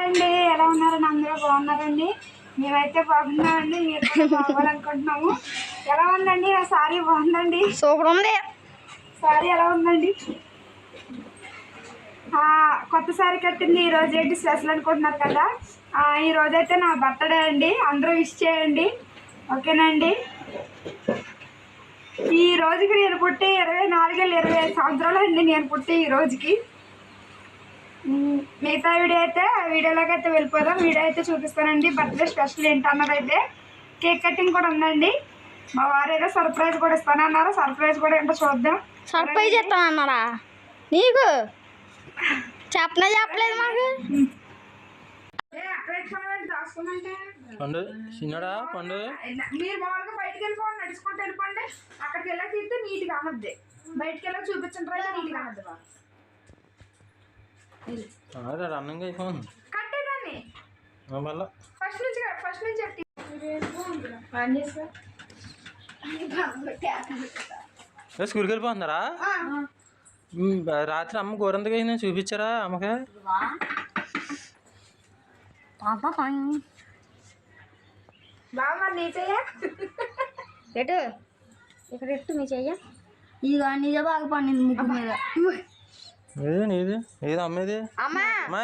Hi అండి. ఎలా ఉన్నారని అందరూ బాగున్నారండి? మేమైతే బాగున్నామండి. మీరు బాగోవాలనుకుంటున్నాము ఎలా ఉందండి? నా సారీ బాగుందండి? సూపర్ ఉంది. సారీ ఎలా ఉందండి? ఆ, కొత్త సారీ కట్టింది ఈ రోజు ఏంటి స్పెషల్ అనుకుంటున్నారు కదా? ఆ, ఈ రోజు అయితే నా బర్త్డే అండి. అందరూ విష్ చేయండి. ఓకేనండి? ఈ రోజుకి నేను పుట్టి ఇరవై నాలుగేళ్ళు ఇరవై ఐదు సంవత్సరాలు అండి నేను పుట్టి ఈ రోజుకి. మిగతా వీడియో అయితే వీడియోలోకి అయితే వెళ్ళిపోదాం. వీడియో అయితే చూపిస్తానండి. బర్త్డే స్పెషల్ ఏంటి అన్నది అయితే కేక్ కటింగ్ కూడా ఉందండి. మా వారు ఏదో సర్ప్రైజ్ కూడా ఇస్తానన్నారు. సర్ప్రైజ్ కూడా ఏంటో చూద్దాం. సర్ప్రైజ్ ఇస్తాను అన్నాడా నీకు? చెప్పనే చెప్పలేదు మాకు? ఏ, అక్కడ ఎట్టుకోవాలంటే దాచుకోమంటే పండు చిన్నడా పండు? మీరు మామూలుగా బయటికి వెళ్ళిపోండి నడుచుకుంటూ వెళ్ళిపోండి. అక్కడికి వెళ్ళాక తీస్తే నీట్గా బయటికి వెళ్ళాక చూపించండి రా నీట్గా రన్నింగ్ అయిపోయింది. కట్టేదాన్ని. మళ్ళా. ఫస్ట్ నుంచి ఫస్ట్ నుంచి. ఏ, స్కూల్కి వెళ్ళిపోతున్నారా? రాత్రి అమ్మ కూరంతగా అయింది చూపించారా అమ్మకి? ఎటు ఇక్కడ ఎట్టు మీ చెయ్య. ఇక నీదే బాగా పండింది ముగ్గు మీద. ఏది నీది? ఏది అమ్మేది? అమ్మా! అమ్మా!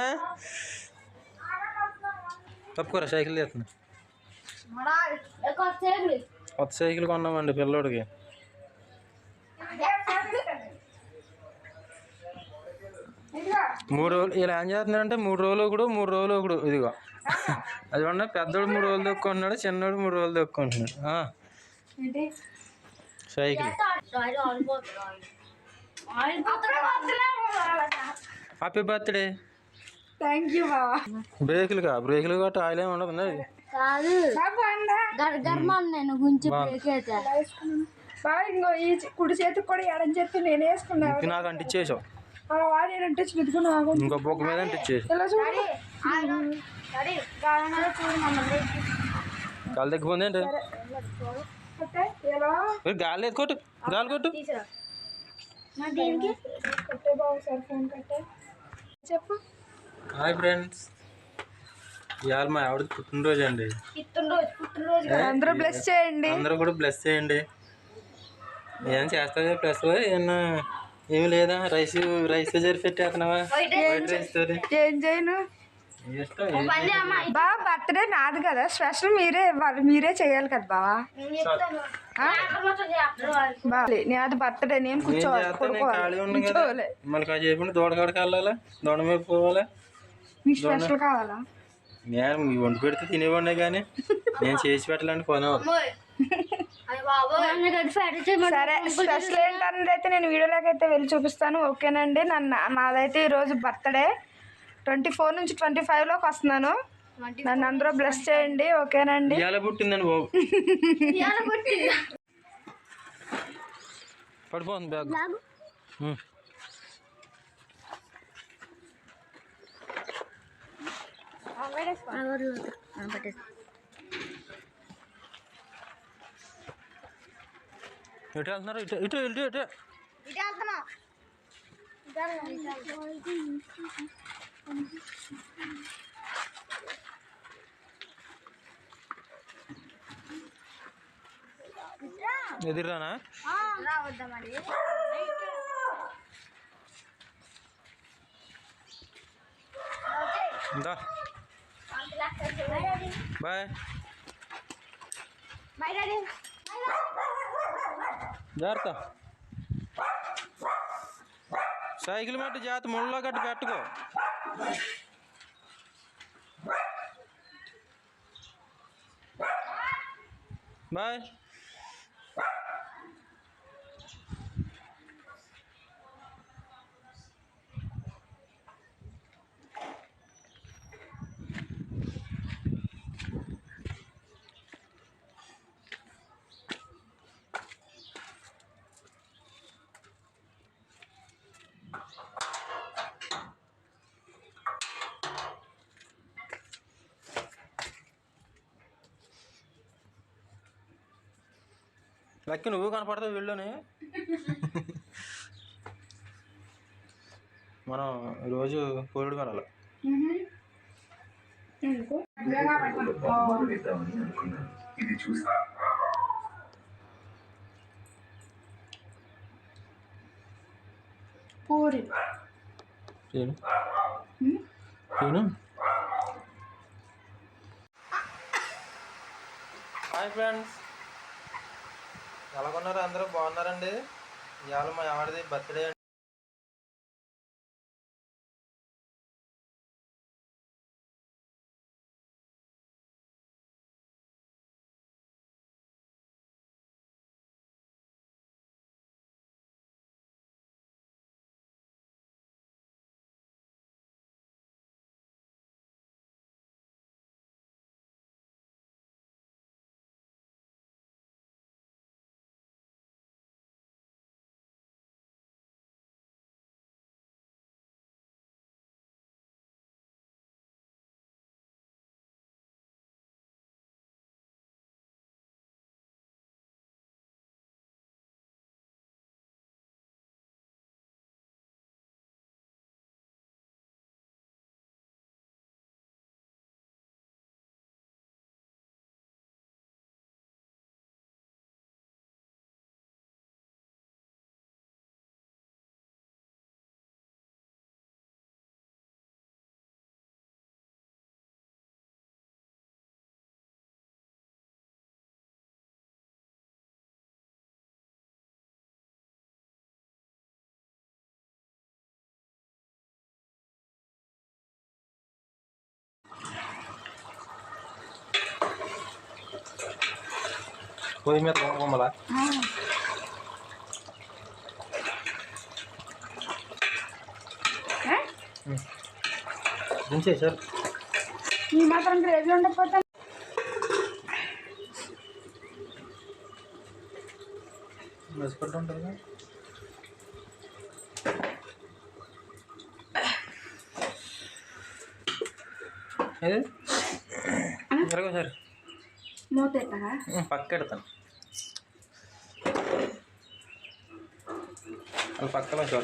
తప్పుకోరా సైకిల్ తీస్తున్నా. కొత్త సైకిల్ కొన్నామండి పిల్లోడికి. ఇదిగో మూడు రోజులు ఇలా ఏం చేస్తున్నాడంటే మూడు రోజులు ఒకడు మూడు రోజులు ఒకడు ఇదిగో. అది ఉన్న పెద్దోడు మూడు రోజులు దొక్కుంటున్నాడు చిన్నోడు మూడు రోజులు దొక్కుంటున్నాడు ఆ, ఏంటి? Cycle. Happy birthday thank you బాబా బ్రేకులు కా? బ్రేకులు గట్రా ఆయిల్ ఏమి ఉండదు కాదు. గర్గర్మన్ నేను గుంచి బ్రేక్ అయితే. బాగా ఇంకో ఈ కుడి చేతికి కూడా ఎడం చేతి నేను నాకు వాడు ఏంటంటే ఇంకో బొక్క మీద అంటించేసి ఇలా చూడు. గాలి ఓకే ఎలా? ఏ, గాలి కొట్టు. గాలి కొట్టు కట్టే బాబు సార్ ఫోన్ కట్టే చెప్పు. Hi friends. ఇవాళ మా ఆవిడ పుట్టినరోజు అండి. అందరూ బ్లెస్ చేయండి. అందరూ కూడా బ్లెస్ చేయండి. ఏం చేస్తుంది ప్లస్ ఏమన్నా ఏమి లేదా? రైస్ రైస్ జరిపి పెట్టేస్తున్నావా? వైట్ రైస్ ఏం చేయను? బాబా బర్త్డే నాది కదా. స్పెషల్ మీరే ఇవ్వాలి. మీరే చేయాలి కదా బావా? ఆ? బా నాది బర్త్డే నేను కూర్చోవాలి కూర్చోవాలి. మళ్ళీ కాదు చెప్పండి దూడకాడికి వెళ్ళాలి? దూడ మీద పోవాలి? మీకు స్పెషల్ కావాలా? నేను వండి పెడితే తినేవాడినే కానీ నేను చేసి పెట్టాలంటే పని అవ్వదు. సరే స్పెషల్ ఏంటన్నది అయితే నేను వీడియోలోకి అయితే వెళ్ళి చూపిస్తాను. ఓకేనండి? నన్ను నాదైతే ఈరోజు బర్త్డే. ట్వంటీ ఫోర్ నుంచి ట్వంటీ ఫైవ్లోకి వస్తున్నాను. నన్ను అందరూ బ్లెస్ చేయండి ఓకేనండి? ఇవాళ పుట్టిందండి బాబు. పడిపోతుంది బ్యాగ్. ఎటు వెళ్తున్నారు? ఇటు ఇటు ఇటు ఇటు. ఎదురానా ఇందా. బాయ్. జాగ్రత్త. సైకిల్ మట్టి జాగ్రత్త ముళ్ళలో గట్టి పెట్టుకో. బాయ్ లక్కి నువ్వు కనపడతావు వీళ్ళని. మనం రోజు వేగంగా పట్టుకోండి. పూరి. Hi friends. ఎలాగున్నారు అందరూ బాగున్నారండి. ఇవాళ మా ఆవిడది బర్త్డే పొయ్యి మీద. ఏ? దించేసారు ఈ మాత్రం గ్రేవీ ఉండకపోతే మసిపట్టు ఉంటుంది ఏది జరగవు సార్ మూత పక్క పెడతాను అది పక్క మంచి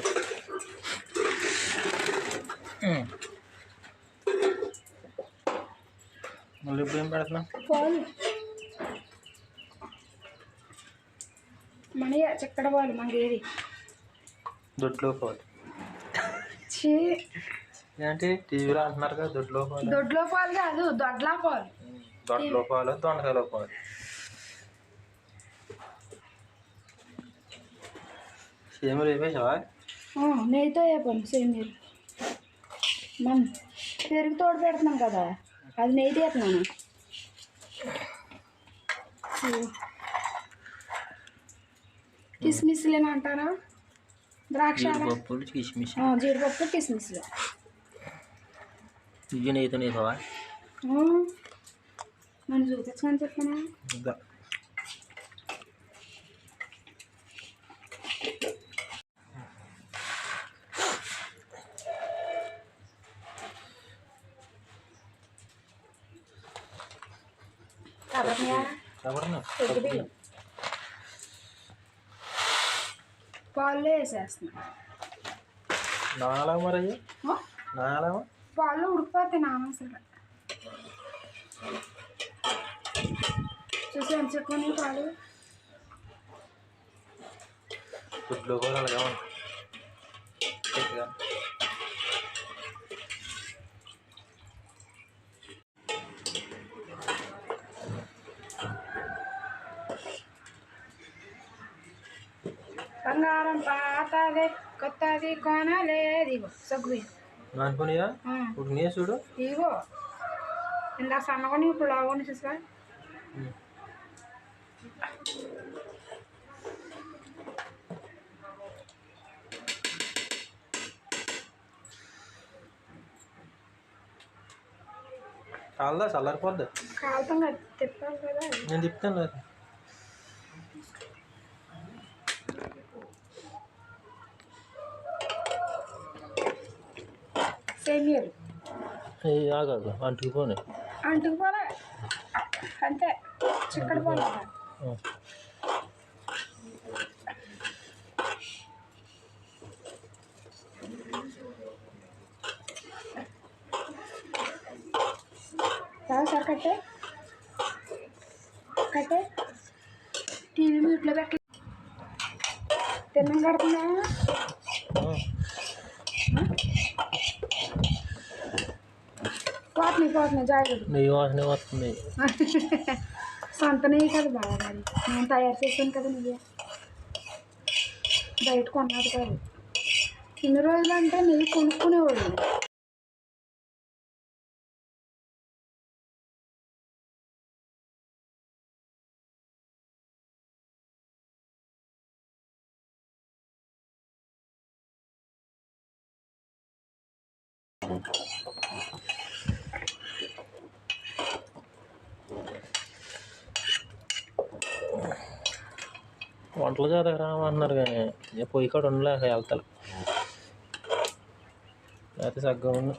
మళ్ళీ ఇప్పుడు ఏం పెడుతున్నాం పాలు మన చక్కడ పాలు మనకి ఏది దొడ్లో పోవాలి చీ ఏంటి టీవీలో అంటున్నారు కదా దొడ్లో పోవాలి దొడ్లో పాలు కాదు దొడ్లా పాలు దొడ్లో పోవాలి దొండకాయలో పోవాలి సేమ్ రేపేసావా ఆ, నెయ్యితో వేపాను సేమ్ మీరు. మన పెరుగు తోడు పెడుతున్నాం కదా అది నెయ్యి తీస్తున్నాను కిస్మిస్లేనా అంటారా? ద్రాక్ష కిస్మిస్. జీడిపప్పు కిస్మిస్లు. నెయ్యితో వేసావా నన్ను చూపించమని చెప్పానా? నాలా మరి పాలు ఉడికిపోతాయి నాన్న అసలు. చూసి చెప్పుకొని పాలు దొడ్లో పోవాలి అలాగే బంగారం పాతదే కొత్తది కొనలేదు. ఇగో సగ్గు ఇప్పుడు నీ చూడు. ఇగో ఇందా సన్నకొని ఇప్పుడు లావుకొని చూసా చాలదా చల్లారిపోద్ది. కాలుతాం కదా తిప్పాలి కదా. నేను చెప్తాను లేదు సేమియలు ఆగాదు అంటుకుపోయి అంటుకు పోలే అంతే చిక్కడి పోలే ఒకసారి కట్టే కట్టే టీవీ మ్యూట్లో పెట్ట తిన్నం కడుతుందా పోతున్నాయి పోతున్నాయి జాగ్రత్త. నెయ్యి వాసన వస్తుంది. సొంత నెయ్యి కదా బాగా మరి. నేను తయారు చేశాను కదా నెయ్యి బయట కొన్నది కాదు. ఇన్ని రోజులు అంటే నెయ్యి కొనుక్కునేవాళ్ళు. వంటలు చదవక రామన్నారు కానీ పొయ్యి కాడ ఉండలేక వెళ్తాను లేకపోతే సగ్గా ఉంది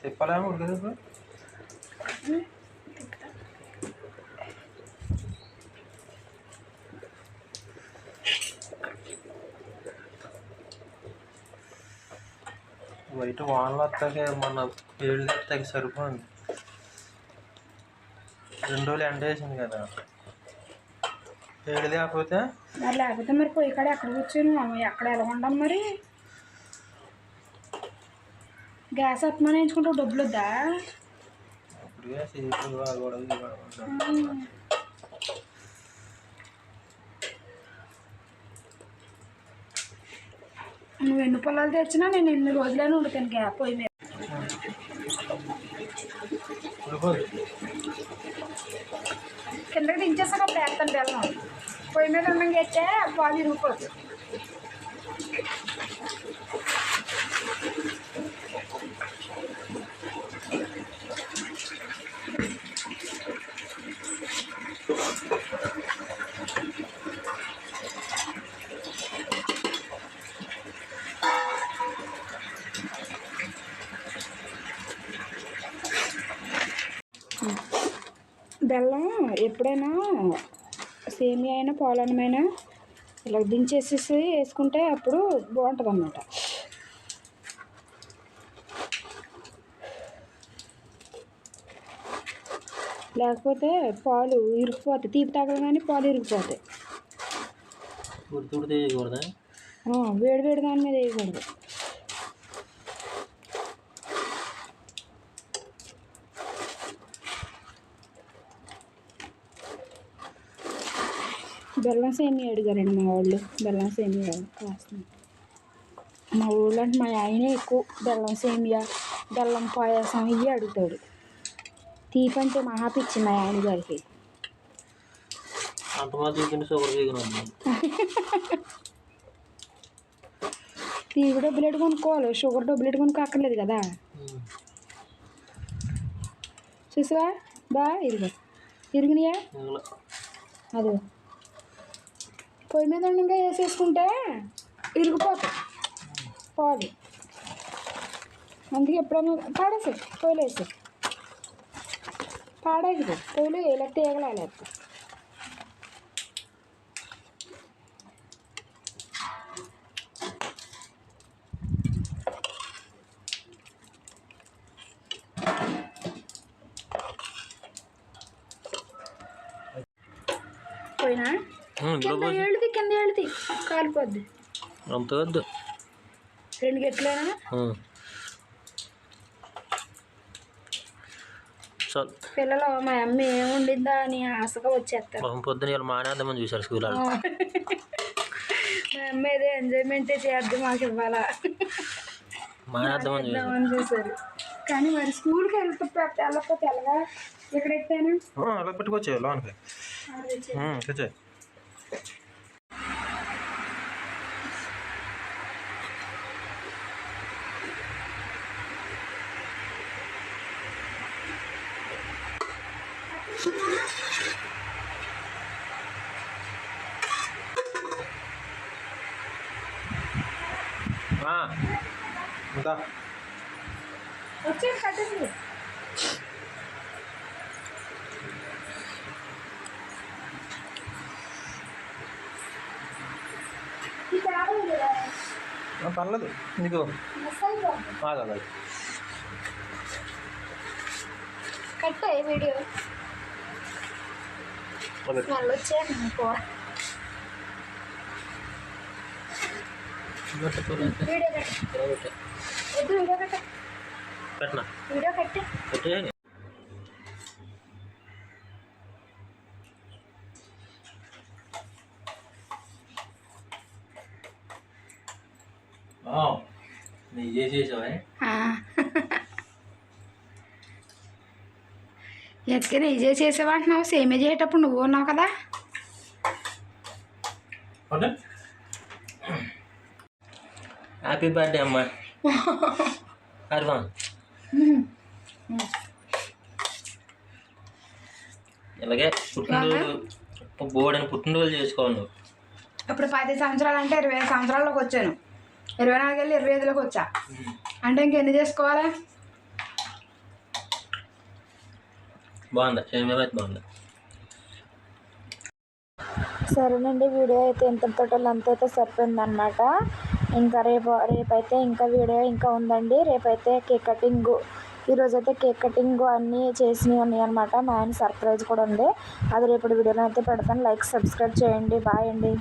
తిప్పలేము ఉడకదు బయట వానలు వస్తాకే మన ఏళ్ళు తెగ సరిపోయింది. రెండు రోజులు ఎండ వేసింది కదా. ఏడు లేకపోతే? మరి లేకపోతే మరి పొయ్యి కాడ ఎక్కడ కూర్చొని మనం ఎక్కడ ఎలా ఉండం మరి? గ్యాస్ అత్మని వేయించుకుంటే డబ్బులు వద్దా? అప్పుడుగా సీట్లు కూడా ఇది కూడా ఉంటుంది. నువ్వు ఎన్ని పొలాలు తెచ్చినా నేను ఎన్ని రోజులైనా ఉడతాను గ్యాప్ పొయ్యి మీద. కిందకి దించేసాక పేస్తాను వేస్తాను బెల్లం పొయ్యి మీద ఉన్నాం ఎత్తే పాలు ఇరుగుకోవచ్చు బెల్లం ఎప్పుడైనా సేమియా అయినా పాలన్నమైనా ఇలా దించేసేసి వేసుకుంటే అప్పుడు బాగుంటుంది అన్నమాట లేకపోతే పాలు ఇరిగిపోతాయి తీపి తగలగానే పాలు ఇరిగిపోతాయి వేడి వేడి దాని మీద వేయకూడదు. బెల్లం సేమియా అడిగారండి మా వాళ్ళు. బెల్లం సేమియా కాస్తుంది మా ఊళ్ళో అంటే మా ఆయనే ఎక్కువ బెల్లం సేమియా బెల్లం పాయసం ఇవి అడుగుతాడు. తీపి అంటే మహా పిచ్చి మా ఆయన గారికి తీపి డబ్బులు ఎటు కొనుక్కోవాలి? షుగర్ డబ్బులు ఎటు కొనుక్కోక్కర్లేదు కదా. చూసావా? బా ఇరుగు ఇరుగునియా? అదే పొయ్యి మీద ఉండగా వేసేసుకుంటే ఇరిగిపోతాయి. పాలు అందుకే ఎప్పుడైనా పాడేసి పొయ్యిలో వేసి పాడేది పొయ్యిలో వేలెత్తే ఏగలాలేస్తా పోయినా? కింద ఏళ్ళది? కాలిపోద్ది. అంత వద్దు. రెండు గట్లైనా? చాలు. పిల్లలు మా అమ్మ ఏం వండిందా అని ఆశగా వచ్చేస్తారు. పాపం పొద్దున వీళ్ళు మానేద్దామని చూశారు స్కూల్ వాళ్ళు. మా అమ్మ ఏదో ఎంజాయ్మెంటే చేద్దాం మాకు ఇవ్వాలా? మానేద్దామని చూశారు. అని చూసారు కానీ మరి స్కూల్కి వెళ్తే వెళ్ళకపోతే ఎలాగా? ఎక్కడ అలా పెట్టుకోవచ్చు లోనికి. తెచ్చే ఇంకా వచ్చేది కట్టేసి ఆ, పర్లేదు నీకు బాగా కట్టు ఈ వీడియో స్మెల్ వచ్చేయండి కూర వీడియో కట్టు వద్దు వీడియో కట్ట పెట్టనా వీడియో కట్టు పెట్టే నీ చేసేసావా? ఎత్తుకొని ఇజే చేసేవంటున్నావు సేమే చేసేటప్పుడు నువ్వు ఉన్నావు కదా? హ్యాపీ బర్త్డే అమ్మా. అర్వాన్. ఇలాగే పుట్టినరోజు బోర్డని పుట్టినరోజు చేసుకోవాలి నువ్వు. ఇప్పుడు పది సంవత్సరాలు అంటే ఇరవై ఐదు సంవత్సరాల్లోకి వచ్చాను ఇరవై నాలుగు వెళ్ళి ఇరవై ఐదులోకి వచ్చా అంటే ఇంకెన్ని చేసుకోవాలి? బాగుందా? సేమియా అయితే బాగుందా? సరేనండి వీడియో అయితే ఇంతతో అంతైతే సరిపోయిందనమాట ఇంకా రేపు రేపైతే ఇంకా వీడియో ఇంకా ఉందండి. రేపైతే కేక్ కటింగ్ ఈరోజు అయితే కేక్ కటింగ్ అన్నీ చేసినవి ఉన్నాయి అనమాట మా ఆయన సర్ప్రైజ్ కూడా ఉంది. అది రేపటి వీడియోలో అయితే పెడతాను. లైక్ సబ్స్క్రైబ్ చేయండి. బాయ్ అండి.